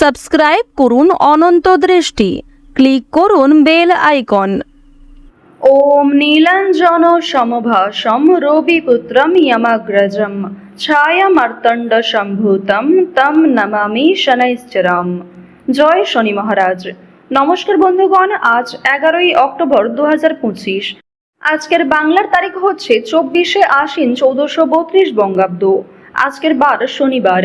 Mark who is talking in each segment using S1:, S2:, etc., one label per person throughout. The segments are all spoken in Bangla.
S1: সাবস্ক্রাইব করুন অনন্ত দৃষ্টি। ক্লিক করুন বেল আইকন।
S2: ওম নীলাঞ্জন সমভাষম রবিপুত্রম ইয়মাগ্রজম। ছায়ামার্তণ্ড সম্ভূতম তম নমামি শনৈশ্চরম। জয় শনি মহারাজ। নমস্কার বন্ধুগণ, আজ এগারোই অক্টোবর দু হাজার পঁচিশ। আজকের বাংলার তারিখ হচ্ছে চব্বিশে আশ্বিন চৌদ্দশো বত্রিশ বঙ্গাব্দ। আজকের বার শনিবার।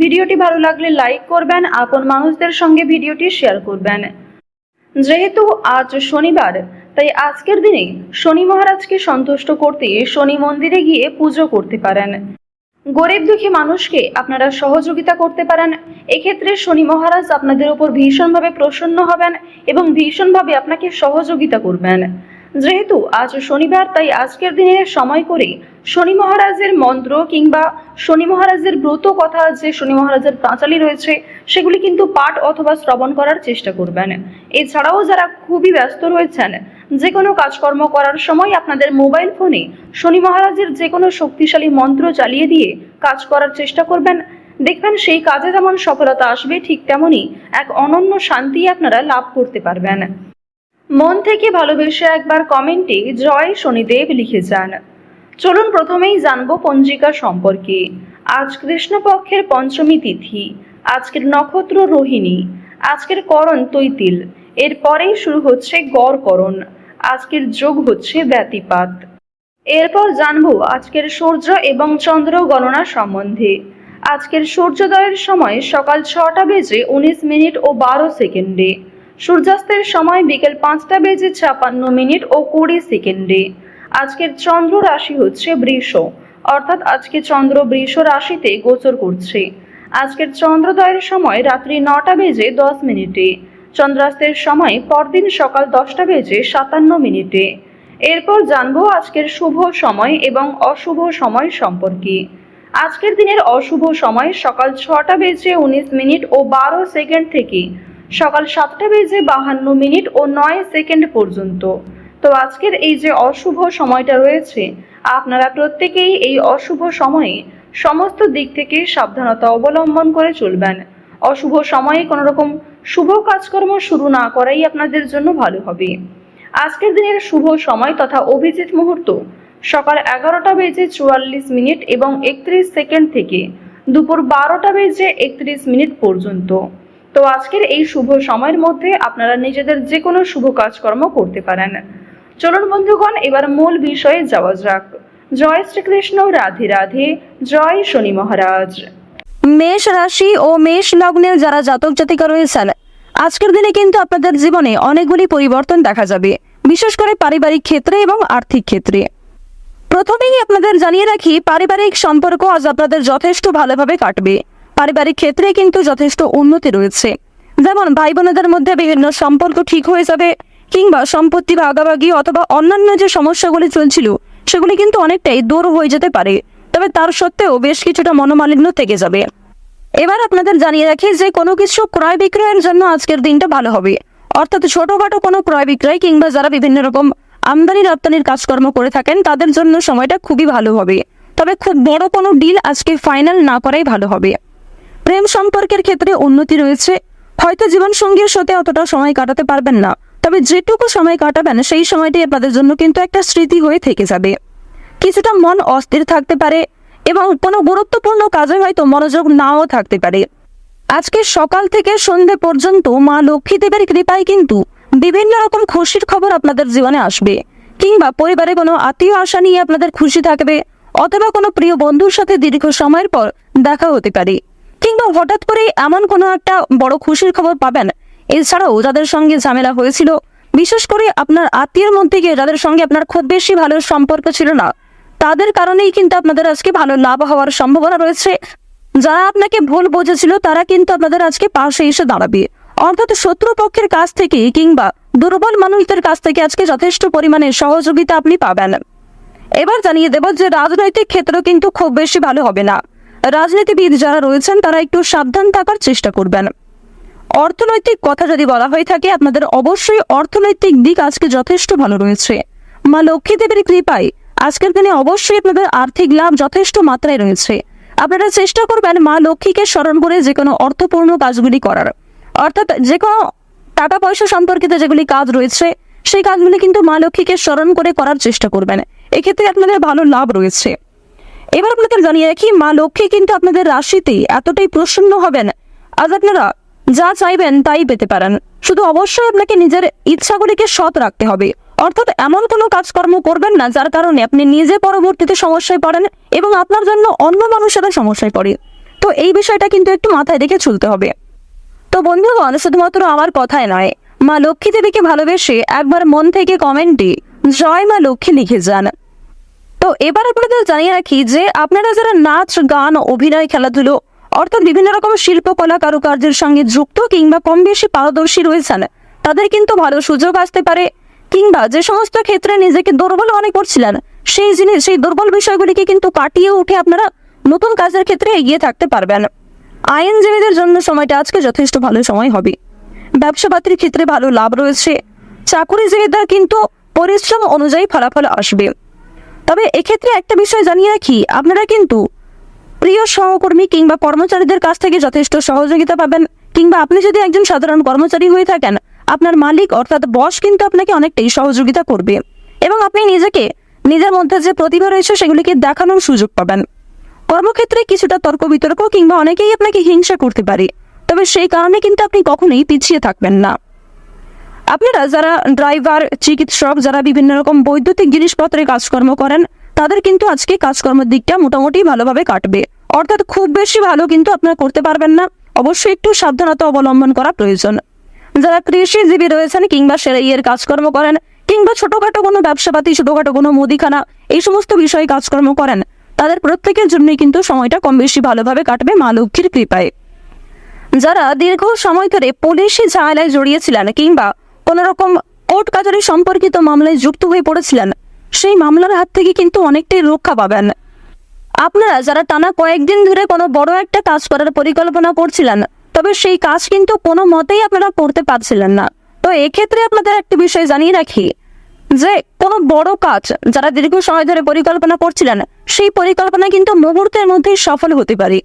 S2: ভিডিওটি ভালো লাগলে লাইক করবেন, আপন মানুষদের সঙ্গে ভিডিওটি শেয়ার করবেন। যেহেতু আজ শনিবার, তাই আজকের দিনে শনি মহারাজকে সন্তুষ্ট করতে শনি মন্দিরে গিয়ে পুজো করতে পারেন। গরিব দুঃখী মানুষকে আপনারা সহযোগিতা করতে পারেন। এক্ষেত্রে শনি মহারাজ আপনাদের উপর ভীষণভাবে প্রসন্ন হবেন এবং ভীষণভাবে আপনাকে সহযোগিতা করবেন। যেহেতু আজ শনিবার, তাই আজকের দিনে সময় করে শনি মহারাজের মন্ত্র কিংবা শনি মহারাজের ব্রত কথা যে শনি মহারাজের পাঁচালি রয়েছে, সেগুলি কিন্তু পাঠ অথবা শ্রবণ করার চেষ্টা করবেন। এছাড়াও যারা খুবই ব্যস্ত রয়েছেন যে কোনো কাজকর্ম করার সময় আপনাদের মোবাইল ফোনে শনি মহারাজের যে কোনো শক্তিশালী মন্ত্র চালিয়ে দিয়ে কাজ করার চেষ্টা করবেন। দেখবেন সেই কাজে যেমন সফলতা আসবে, ঠিক তেমনই এক অনন্য শান্তি আপনারা লাভ করতে পারবেন। মন থেকে ভালোবেসে একবার কমেন্টে জয় শনিদেব লিখে যান। চলুন প্রথমেই জানব পঞ্জিকা সম্পর্কে। আজ কৃষ্ণপক্ষের পঞ্চমী তিথি, আজকের নক্ষত্র রোহিণী, আজকের করণ তৈতিল এরপরেই শুরু হচ্ছে গড়করণ আজকের যোগ হচ্ছে ব্যতিপাত। এরপর জানব আজকের সূর্য এবং চন্দ্র গণনা সম্বন্ধে। আজকের সূর্যোদয়ের সময় সকাল ছটা বেজে উনিশ মিনিট ও বারো সেকেন্ডে। সূর্যাস্তের সময় বিকেল পাঁচটা বেজে ছাপান্ন মিনিট ও কুড়ি সেকেন্ডে। আজকের চন্দ্র রাশি হচ্ছে বৃষ, অর্থাৎ আজকে চন্দ্র বৃষ রাশিতে গোচর করছে। আজকের চন্দ্রোদয়ের সময় রাত্রি নটা বেজে দশ মিনিটে, চন্দ্রাস্তের সময় পরদিন সকাল দশটা বেজে সাতান্ন মিনিটে। এরপর জানব আজকের শুভ সময় এবং অশুভ সময় সম্পর্কে। আজকের দিনের অশুভ সময় সকাল ছটা বেজে উনিশ মিনিট ও বারো সেকেন্ড থেকে সকাল সাতটা বেজে বাহান্ন মিনিট ও নয় সেকেন্ড পর্যন্ত। তো আজকের এই যে অশুভ সময়টা রয়েছে, আপনারা প্রত্যেকেই এই অশুভ সময়ে সমস্ত দিক থেকে সাবধানতা অবলম্বন করে চলবেন। অশুভ সময়ে কোনো রকম শুভ কাজকর্ম শুরু না করাই আপনাদের জন্য ভালো হবে। আজকের দিনের শুভ সময় তথা অভিজিৎ মুহূর্ত, সকাল এগারোটা বেজে চুয়াল্লিশ মিনিট এবং একত্রিশ সেকেন্ড থেকে দুপুর বারোটা বেজে একত্রিশ মিনিট পর্যন্ত। তো আজকের এই শুভ সময়ের মধ্যে আপনারা নিজেদের যে কোনো শুভ কাজকর্ম করতে পারেন। চলুন বন্ধুগণ, এবার মূল বিষয়ে যাওয়া যাক। জয় শ্রীকৃষ্ণ, রাধে রাধে, জয় শনি মহারাজ।
S1: মেষ রাশি ও মেষ লগ্নের যারা জাতক জাতিকা রয়েছেন, আজকের দিনে কিন্তু আপনাদের জীবনে অনেকগুলি পরিবর্তন দেখা যাবে, বিশেষ করে পারিবারিক ক্ষেত্রে এবং আর্থিক ক্ষেত্রে। প্রথমেই আপনাদের জানিয়ে রাখি, পারিবারিক সম্পর্ক আজ আপনাদের যথেষ্ট ভালোভাবে কাটবে। পারিবারিক ক্ষেত্রে কিন্তু যথেষ্ট উন্নতি রয়েছে। যেমন ভাই বোনেদের মধ্যে বিভিন্ন সম্পর্ক ঠিক হয়ে যাবে কিংবা সম্পত্তি ভাগাভাগি অথবা অন্যান্য যে সমস্যাগুলি চলছিল, সেগুলি কিন্তু অনেকটাই দূর হয়ে যেতে পারে। তবে তার সত্ত্বেও বেশ কিছুটা মনোমালিন্য থেকে যাবে। এবার আপনাদের জানিয়ে রাখি যে কোনো কিছু ক্রয় বিক্রয়ের জন্য আজকের দিনটা ভালো হবে। অর্থাৎ ছোটখাটো কোনো ক্রয় বিক্রয় কিংবা যারা বিভিন্ন রকম আমদানি রপ্তানির কাজকর্ম করে থাকেন, তাদের জন্য সময়টা খুবই ভালো হবে। তবে খুব বড় কোনো ডিল আজকে ফাইনাল না করাই ভালো হবে। প্রেম সম্পর্কের ক্ষেত্রে উন্নতি রয়েছে। হয়তো জীবনসঙ্গীর সাথে অতটা সময় কাটাতে পারবেন না। তবে যেটুকু সময় কাটাবেন, সেই সময়টি আপনাদের জন্য কিন্তু একটা স্মৃতি হয়ে থেকে যাবে। কিছুটা মন অস্থির থাকতে পারে এবং কোনো গুরুত্বপূর্ণ কাজে হয়তো মনোযোগ নাও থাকতে পারে। আজকে সকাল থেকে সন্ধে পর্যন্ত মা লক্ষ্মী দেবের কৃপায় কিন্তু বিভিন্ন রকম খুশির খবর আপনাদের জীবনে আসবে। কিংবা পরিবারে কোনো আত্মীয় আশা নিয়ে আপনাদের খুশি থাকবে, অথবা কোনো প্রিয় বন্ধুর সাথে দীর্ঘ সময়ের পর দেখা হতে পারে। কিংবা হঠাৎ করে এমন কোনো একটা বড় খুশির খবর পাবেন। এছাড়াও যাদের সঙ্গে ঝামেলা হয়েছিল, বিশেষ করে আপনার আত্মীয়ের মধ্যে গিয়ে যাদের সঙ্গে আপনার খুব বেশি ভালো সম্পর্ক ছিল না, তাদের কারণেই কিন্তু আপনাদের আজকে ভালো লাভ হওয়ার সম্ভাবনা রয়েছে। যারা আপনাকে ভুল বোঝেছিল, তারা কিন্তু আপনাদের আজকে পাশে এসে দাঁড়াবে। অর্থাৎ শত্রুপক্ষের কাছ থেকে কিংবা দুর্বল মানুষদের কাছ থেকে আজকে যথেষ্ট পরিমাণে সহযোগিতা আপনি পাবেন। এবার জানিয়ে দেব যে রাজনৈতিক ক্ষেত্র কিন্তু খুব বেশি ভালো হবে না। রাজনীতিবিদ যারা রয়েছেন, তারা একটু সাবধান থাকার চেষ্টা করবেন। অর্থনৈতিক কথা যদি বলা হয়ে থাকে, আপনাদের অবশ্যই অর্থনৈতিক দিক আজকে যথেষ্ট ভালো রয়েছে। মা লক্ষ্মী দেবীর কৃপায় আজকের দিনে অবশ্যই আপনাদের আর্থিক লাভ যথেষ্ট মাত্রায় রয়েছে। আপনারা চেষ্টা করবেন মা লক্ষ্মীকে স্মরণ করে যে কোনো অর্থপূর্ণ কাজগুলি করার। অর্থাৎ যে কোনো টাকা পয়সা সম্পর্কিত যেগুলি কাজ রয়েছে, সেই কাজগুলি কিন্তু মা লক্ষ্মীকে স্মরণ করে করার চেষ্টা করবেন। এক্ষেত্রে আপনাদের ভালো লাভ রয়েছে। এবার আপনাদের জানিয়ে রাখি, মা লক্ষ্মী কিন্তু আপনাদের রাশিতে এতটাই প্রসন্ন হবেন আজ আপনারা যা চাইবেন তাই পেতে পারেন। শুধু অবশ্যই আপনাকে নিজের ইচ্ছাগুলিকে সৎ রাখতে হবে। অর্থাৎ এমন কোনো কাজকর্ম করবেন না যার কারণে আপনি নিজে পরবর্তীতে সমস্যায় পড়েন এবং আপনার জন্য অন্য মানুষেরা সমস্যায় পড়ে। তো এই বিষয়টা কিন্তু একটু মাথায় রেখে চলতে হবে। তো বন্ধুগণ, শুধুমাত্র আমার কথায় নয়, মা লক্ষ্মী দেবীকে ভালোবেসে একবার মন থেকে কমেন্টে জয় মা লক্ষ্মী লিখে যান। তো এবার আপনাদের জানিয়ে রাখি যে আপনারা যারা নাচ, গান, অভিনয়, খেলাধুলো, অর্থাৎ বিভিন্ন রকম শিল্পকলা কারুকার্যের সঙ্গে যুক্ত কিংবা কম বেশি পারদর্শী রয়েছেন, তাদের কিন্তু ভালো সুযোগ আসতে পারে। কিংবা যে সমস্ত ক্ষেত্রে নিজেকে দুর্বল মনে করছিলেন, সেই জিনিস, সেই দুর্বল বিষয়গুলিকে কিন্তু কাটিয়ে উঠে আপনারা নতুন কাজের ক্ষেত্রে এগিয়ে থাকতে পারবেন। আইনজীবীদের জন্য সময়টা আজকে যথেষ্ট ভালো সময় হবে। ব্যবসাপাতির ক্ষেত্রে ভালো লাভ রয়েছে। চাকুরিজীবীদের কিন্তু পরিশ্রম অনুযায়ী ফলাফল আসবে। তবে এক্ষেত্রে একটা বিষয় জানিয়ে রাখি, আপনারা কিন্তু প্রিয় সহকর্মী কিংবা কর্মচারীদের কাছ থেকে যথেষ্ট সহযোগিতা পাবেন, কিংবা আপনি যদি একজন সাধারণ কর্মচারী হয়ে থাকেন, আপনার মালিক অর্থাৎ বস কিন্তু আপনাকে অনেকটাই সহযোগিতা করবে এবং আপনি নিজেকে, নিজের মধ্যে যে প্রতিভা রয়েছে সেগুলিকে দেখানোর সুযোগ পাবেন। কর্মক্ষেত্রে কিছুটা তর্ক বিতর্ক কিংবা অনেকেই আপনাকে হিংসা করতে পারে, তবে সেই কারণে কিন্তু আপনি কখনোই পিছিয়ে থাকবেন না। আপনারা যারা ড্রাইভার, চিকিৎসক, যারা বিভিন্ন রকম বৈদ্যুতিক জিনিসপত্রে কাজকর্ম করেন, তাদের কিন্তু আজকে কাজকর্মের দিকটা মোটামুটি ভালোভাবে কাটবে। অর্থাৎ খুব বেশি ভালো কিন্তু আপনারা করতে পারবেন না। অবশ্যই একটু সাবধানতা অবলম্বন করা প্রয়োজন। যারা কৃষিজীবী রয়েছেন কিংবা সেরাইয়ের কাজকর্ম করেন, কিংবা ছোটখাটো কোনো ব্যবসাপাতি, ছোটখাটো কোনো মুদিখানা, এই সমস্ত বিষয়ে কাজকর্ম করেন, তাদের প্রত্যেকের জন্যই কিন্তু সময়টা কম বেশি ভালোভাবে কাটবে মা লক্ষ্মীর কৃপায়। যারা দীর্ঘ সময় ধরে পুলিশি ঝামেলায় জড়িয়েছিলেন কিংবা কোনো রকম কোর্ট কাজারি সম্পর্কিত মামলায় যুক্ত হয়ে পড়েছিলেন। সেই মামলার হাত থেকে কিন্তু অনেকটাই রক্ষা পাবেন। আপনারা যারা টানা কয়েকদিন ধরে কোনো বড় একটা কাজ করার পরিকল্পনা করছিলেন, তবে সেই কাজ কিন্তু কোনো মতেই আপনারা করতে পারছিলেন না। তো এক্ষেত্রে আপনাদের একটা বিষয় জানিয়ে রাখি, যে কোনো বড় কাজ যারা দীর্ঘ সময় ধরে পরিকল্পনা করছিলেন, সেই পরিকল্পনা কিন্তু মুহূর্তের মধ্যেই সফল হতে পারে।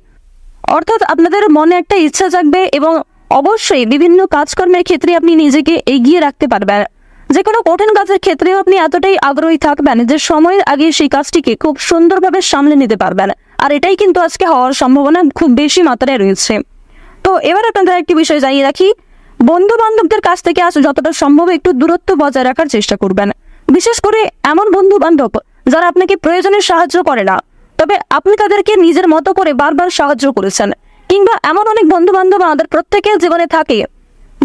S1: অর্থাৎ আপনাদের মনে একটা ইচ্ছা জাগবে এবং অবশ্যই বিভিন্ন কাজকর্মের ক্ষেত্রে আপনি নিজেকে এগিয়ে রাখতে পারবেন। যে কোনো কঠিন কাজের ক্ষেত্রেও আপনি এতটাই আগ্রহী থাকবেন যে সময়ের আগে সেই কাজটিকে খুব সুন্দরভাবে সামলে নিতে পারবেন। আর এটাই কিন্তু আজকে হওয়ার সম্ভাবনা খুব বেশি মাত্রায় রয়েছে। তো এবার আপনাদের একটি বিষয় জানিয়ে রাখি। বন্ধু বান্ধবদের কাছ থেকে আজ যতটা সম্ভব একটু দূরত্ব বজায় রাখার চেষ্টা করবেন। বিশেষ করে এমন বন্ধু বান্ধব যারা আপনাকে প্রয়োজনে সাহায্য করে না, তবে আপনি তাদেরকে নিজের মতো করে বারবার সাহায্য করেছেন। কিংবা এমন অনেক বন্ধু বান্ধব আমাদের প্রত্যেকের জীবনে থাকে,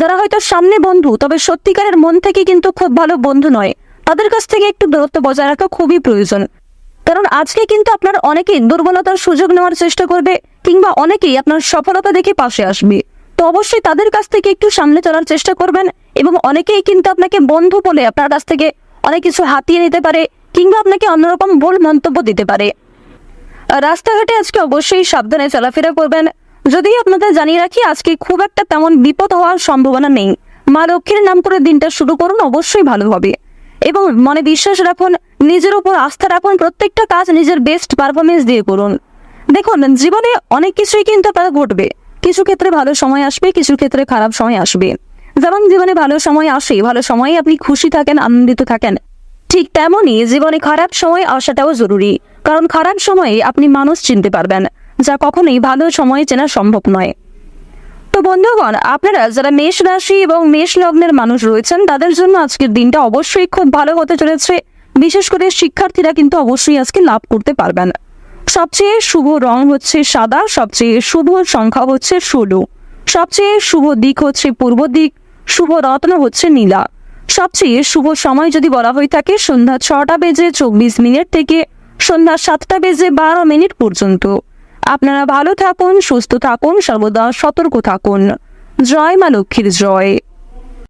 S1: যারা হয়তো সামনে বন্ধু, তবে সত্যিকারের মন থেকে কিন্তু খুব ভালো বন্ধু নয়। তাদের কাছ থেকে একটু দূরত্ব বজায় রাখা খুবই প্রয়োজন। কারণ আজকে কিন্তু আপনার অনেকেই দুর্বলতার সুযোগ নেওয়ার চেষ্টা করবে, কিংবা অনেকেই আপনার সফলতা দেখে পাশে আসবে। তো অবশ্যই তাদের কাছ থেকে একটু সামনে চলার চেষ্টা করবেন, এবং অনেকেই কিন্তু আপনাকে বন্ধু বলে আপনার কাছ থেকে অনেক কিছু হাতিয়ে নিতে পারে, কিংবা আপনাকে অন্যরকম ভুল মন্তব্য দিতে পারে। রাস্তাঘাটে আজকে অবশ্যই সাবধানে চলাফেরা করবেন যদি আপনাদের জানিয়ে রাখি, আজকে খুব একটা তেমন বিপদ হওয়ার সম্ভাবনা নেই। মা লক্ষ্মীর নাম করে দিনটা শুরু করুন, অবশ্যই ভালো হবে। এবং মনে বিশ্বাস রাখুন, নিজের উপর আস্থা রাখুন, প্রত্যেকটা কাজ নিজের বেস্ট পারফরমেন্স দিয়ে করুন। দেখুন, জীবনে অনেক কিছুই কিন্তু আপনার ঘটবে। কিছু ক্ষেত্রে ভালো সময় আসবে, কিছু ক্ষেত্রে খারাপ সময় আসবে। যেমন জীবনে ভালো সময় আসে, ভালো সময়ে আপনি খুশি থাকেন, আনন্দিত থাকেন। ঠিক তেমনই জীবনে খারাপ সময় আসাটাও জরুরি। কারণ খারাপ সময়ে আপনি মানুষ চিনতে পারবেন। যা কখনোই ভালো সময়ে চেনা সম্ভব নয়। তো বন্ধুগণ, আপনারা যারা মেষ রাশি এবং মেষ লগ্নের মানুষ রয়েছেন, তাদের জন্য আজকের দিনটা অবশ্যই খুব ভালো হতে চলেছে। বিশেষ করে শিক্ষার্থীরা কিন্তু অবশ্যই আজকে লাভ করতে পারবেন। সবচেয়ে শুভ রং হচ্ছে সাদা, সবচেয়ে শুভ সংখ্যা হচ্ছে ষোলো। সবচেয়ে শুভ দিক হচ্ছে পূর্ব দিক, শুভ রত্ন হচ্ছে নীলা। সবচেয়ে শুভ সময় যদি বলা হয়ে থাকে, সন্ধ্যা ছটা বেজে চব্বিশ মিনিট থেকে সন্ধ্যা সাতটা বেজে বারো মিনিট পর্যন্ত। আপনারা ভালো থাকুন সুস্থ থাকুন সর্বদা সতর্ক থাকুন। জয় মা লক্ষ্মীর জয়।